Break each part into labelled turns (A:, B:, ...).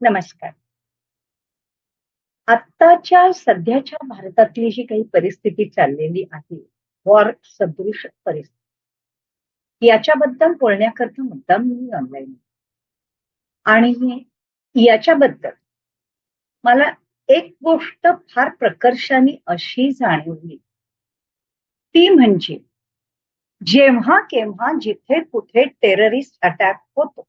A: नमस्कार. आत्ताच्या सध्याच्या भारतातली जी काही परिस्थिती चाललेली आहे, वॉर सदृश परिस्थिती. याच्याबद्दल बोलण्याकरता मुद्दाम मी ऑनलाईन आणि याच्याबद्दल मला एक गोष्ट फार प्रकर्षाने अशी जाणवली. ती म्हणजे जेव्हा केव्हा जिथे कुठे टेररिस्ट अटॅक होतो.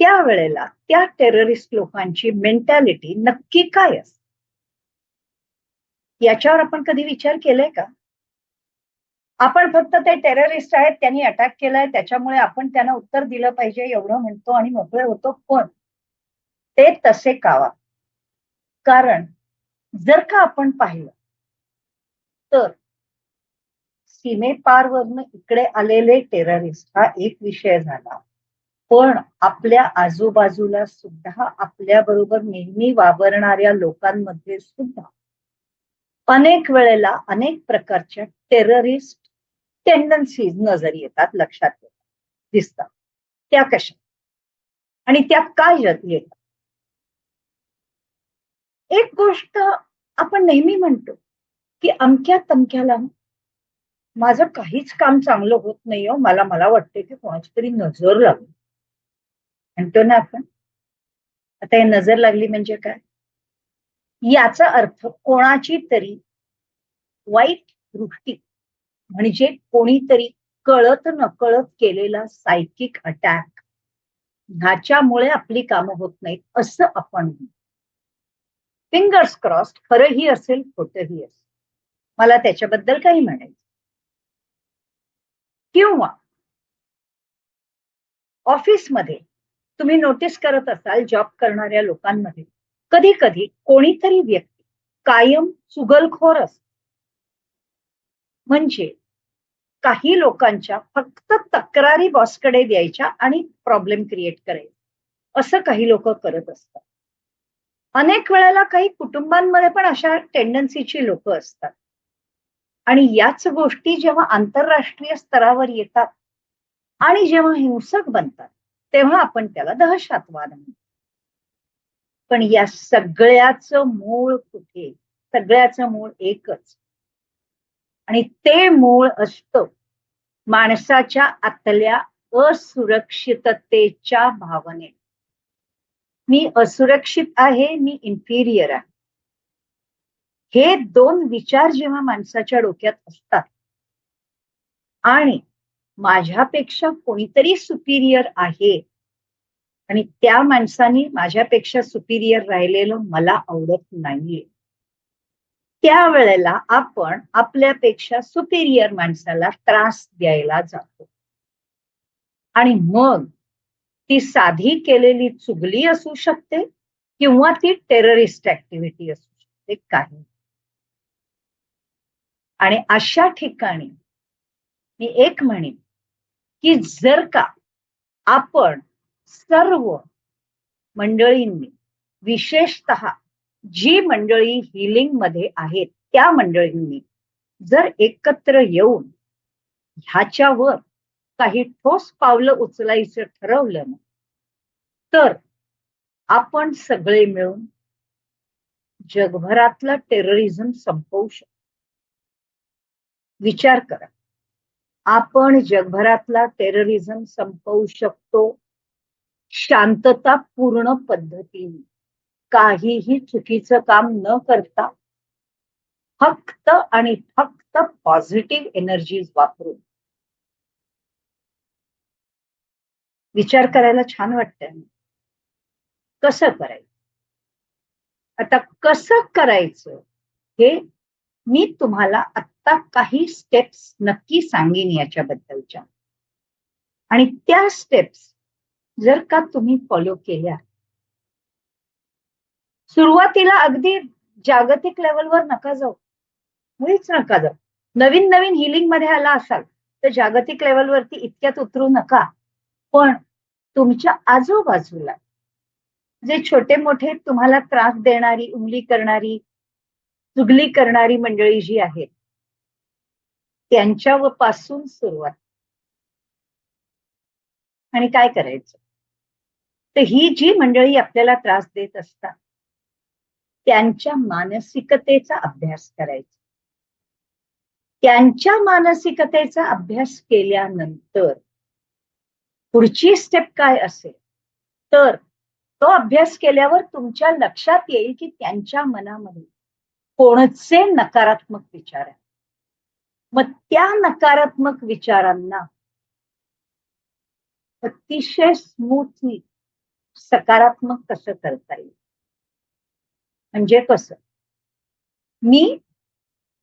A: त्यावेळेला त्या टेररिस्ट लोकांची मेंटॅलिटी नक्की काय असते? याच्यावर आपण कधी विचार केलाय का? आपण फक्त ते टेररिस्ट आहेत, त्यांनी अटॅक केलाय त्याच्यामुळे आपण त्यांना उत्तर दिलं पाहिजे एवढं म्हणतो आणि मोकळे होतो. पण ते तसे कावा कारण जर का आपण पाहिलं तर सीमेपारवरनं इकडे आलेले टेररिस्ट हा एक विषय झाला. पण आपल्या आजूबाजूला सुद्धा आपल्या बरोबर नेहमी वावरणाऱ्या लोकांमध्ये सुद्धा अनेक वेळेला अनेक प्रकारच्या टेररिस्ट टेंडन्सीज नजर येतात, लक्षात येतात, दिसतात. त्या कशा? आणि त्या का येतात? एक गोष्ट आपण नेहमी म्हणतो, की अमक्या-तमक्याला माझं काहीच काम चांगलं होत नाही हो. मला मला वाटतंय की कोणाची तरी नजर लागली. म्हणतो ना आपण? आता हे नजर लागली म्हणजे काय? याचा अर्थ कोणाची तरी वाईट दृष्टी म्हणजे कोणीतरी कळत नकळत केलेला सायकिक अटॅक ह्याच्यामुळे आपली कामं होत नाहीत असं आपण फिंगर्स क्रॉस्ड खरंही असेल, खोटंही असेल. मला त्याच्याबद्दल काही म्हणायचं. किंवा ऑफिसमध्ये तुम्ही नोटीस करत असाल जॉब करणाऱ्या लोकांमध्ये कधी-कधी कोणीतरी व्यक्ती कायम चुगलखोर असते. म्हणजे काही लोकांच्या फक्त तक्रारी बॉसकडे द्यायच्या आणि प्रॉब्लेम क्रिएट करायचे असं काही लोक करत असतात. अनेक वेळेला काही कुटुंबांमध्ये पण अशा टेंडन्सीची लोक असतात. आणि याच गोष्टी जेव्हा आंतरराष्ट्रीय स्तरावर येतात आणि जेव्हा हिंसक बनतात, तेव्हा आपण त्याला दहशतवाद म्हणतो. पण या सगळ्याचं मूळ कुठे? सगळ्याचं मूळ एकच. आणि ते मूळ असतं माणसाच्या आतल्या असुरक्षिततेच्या भावने मी असुरक्षित आहे, मी इन्फिरियर आहे. हे दोन विचार जेव्हा माणसाच्या डोक्यात असतात आणि माझ्यापेक्षा कोणीतरी सुपिरियर आहे आणि त्या माणसाने माझ्यापेक्षा सुपिरियर राहिलेलं मला आवडत नाहीये. त्यावेळेला आपण आपल्यापेक्षा सुपिरियर माणसाला त्रास द्यायला जातो. आणि मग ती साधी केलेली चुगली असू शकते किंवा ती टेररिस्ट ऍक्टिव्हिटी असू शकते काही. आणि अशा ठिकाणी मी एक म्हणेन, की जर का आपण सर्व मंडळींनी विशेषतः जी मंडळी हिलिंगमध्ये आहेत त्या मंडळींनी जर एकत्र येऊन ह्याच्यावर काही ठोस पावलं उचलायचं ठरवलं ना, तर आपण सगळे मिळून जगभरातला टेररिझम संपवू शकतो. विचार करा. आपण जगभरातला टेररिझम संपवू शकतो शांततापूर्ण पद्धतीने. काहीही चुकीचं काम न करता फक्त आणि फक्त पॉझिटिव्ह एनर्जीज वापरून. विचार करायला छान वाटतंय कसं करायचं? आता कसं करायचं हे मी तुम्हाला आत्ता काही स्टेप्स नक्की सांगेन याच्याबद्दलच्या. आणि त्या स्टेप्स जर का तुम्ही फॉलो केल्या सुरुवातीला अगदी जागतिक लेवलवर नका जाऊ. मुळीच नका जाऊ. नवीन नवीन हिलिंगमध्ये आला असाल तर जागतिक लेवलवरती इतक्यात उतरू नका. पण तुमच्या आजूबाजूला जे छोटे मोठे तुम्हाला त्रास देणारी, उंगली करणारी, चुगली करणारी मंडळी जी आहेत त्यांच्या पासून सुरुवात. आणि काय करायचं? तर ही जी मंडळी आपल्याला त्रास देत असतात त्यांच्या मानसिकतेचा अभ्यास करायचा त्यांच्या मानसिकतेचा अभ्यास केल्यानंतर पुढची स्टेप काय असेल तर तो अभ्यास केल्यावर तुमच्या लक्षात येईल की त्यांच्या मनामध्ये कोणचे नकारात्मक विचार आहेत? मग त्या नकारात्मक विचारांना अतिशय स्मूथली सकारात्मक कसं करता येईल? म्हणजे कसं? मी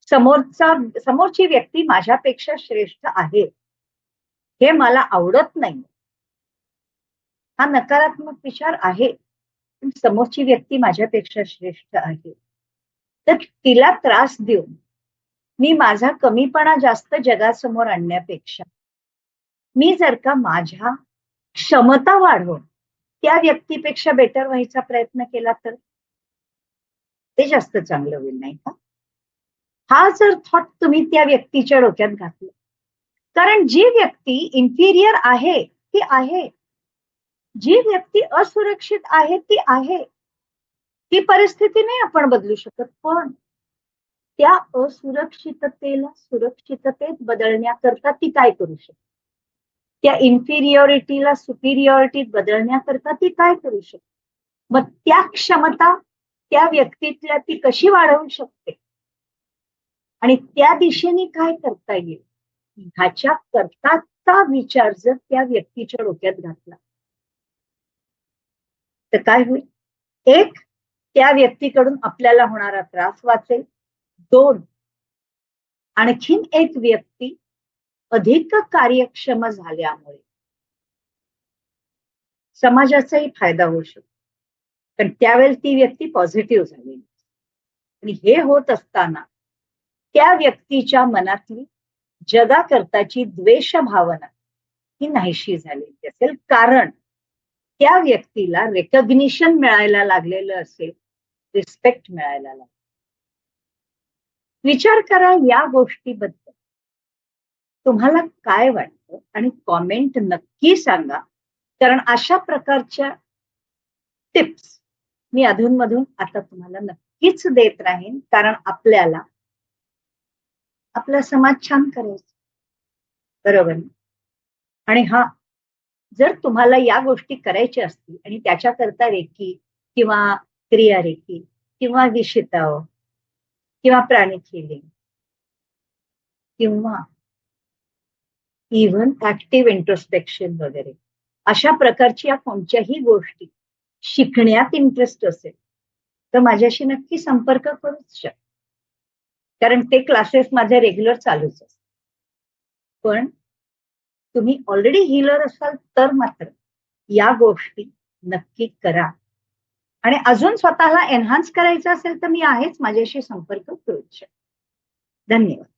A: समोरचा समोरची व्यक्ती माझ्यापेक्षा श्रेष्ठ आहे हे मला आवडत नाही. हा नकारात्मक विचार आहे पण समोरची व्यक्ती माझ्यापेक्षा श्रेष्ठ आहे. तर तिला त्रास देऊन मी माझा कमीपणा जास्त जगासमोर आणण्यापेक्षा मी जर का माझ्या क्षमता वाढवून त्या व्यक्तीपेक्षा बेटर व्हायचा प्रयत्न केला तर? ते जास्त चांगलं होईल नाही का? हा जर थॉट तुम्ही त्या व्यक्तीच्या डोक्यात घातला. कारण जी व्यक्ती इन्फिरियर आहे ती आहे. जी व्यक्ती असुरक्षित आहे ती आहे. ती परिस्थिती नाही आपण बदलू शकत पण त्या असुरक्षिततेला सुरक्षिततेत बदलण्याकरता ती काय करू शकते? त्या इन्फिरियॉरिटीला सुपिरियॉरिटीत बदलण्याकरता ती काय करू शकते? मग त्या क्षमता त्या व्यक्तीतल्या ती कशी वाढवू शकते? आणि त्या दिशेने काय करता येईल? ह्याच्या करताचा विचार जर त्या व्यक्तीच्या डोक्यात घातला तर काय होईल? एक त्या व्यक्तीकडून आपल्याला होणारा त्रास वाचेल. दोन आणखीन एक व्यक्ती अधिक कार्यक्षम झाल्यामुळे समाजाचाही फायदा होऊ शकतो. पण त्यावेळेस ती व्यक्ती पॉझिटिव्ह झालेली आणि हे होत असताना त्या व्यक्तीच्या मनातली जगाकरताची द्वेष भावना ही नाहीशी झालेली असेल. कारण त्या व्यक्तीला रेकग्निशन मिळायला लागलेलं असेल. रिस्पेक्ट मिळायला लागतो विचार करा या गोष्टीबद्दल. तुम्हाला काय वाटतं? आणि कॉमेंट नक्की सांगा. कारण अशा प्रकारच्या टिप्स मी अधूनमधून आता तुम्हाला नक्कीच देत राहीन. कारण आपल्याला आपला समाज छान करायचा बरोबर? आणि हा जर तुम्हाला या गोष्टी करायच्या असतील आणि त्याच्याकरता रेखी किंवा क्रिया रेखी किंवा विशिताव किंवा प्राणिक हिलिंग किंवा इव्हन ऍक्टिव्ह इंट्रोस्पेक्शन वगैरे. अशा प्रकारची या कोणत्याही गोष्टी शिकण्यात इंटरेस्ट असेल तर माझ्याशी नक्की संपर्क करूच शक कारण ते क्लासेस माझे रेग्युलर चालूच असतात. पण तुम्ही ऑलरेडी हिलर असाल तर मात्र या गोष्टी नक्की करा. आणि अजून स्वतःला एनहान्स करायचं असेल तर मी आहेच माझ्याशी संपर्क करू शकतो धन्यवाद.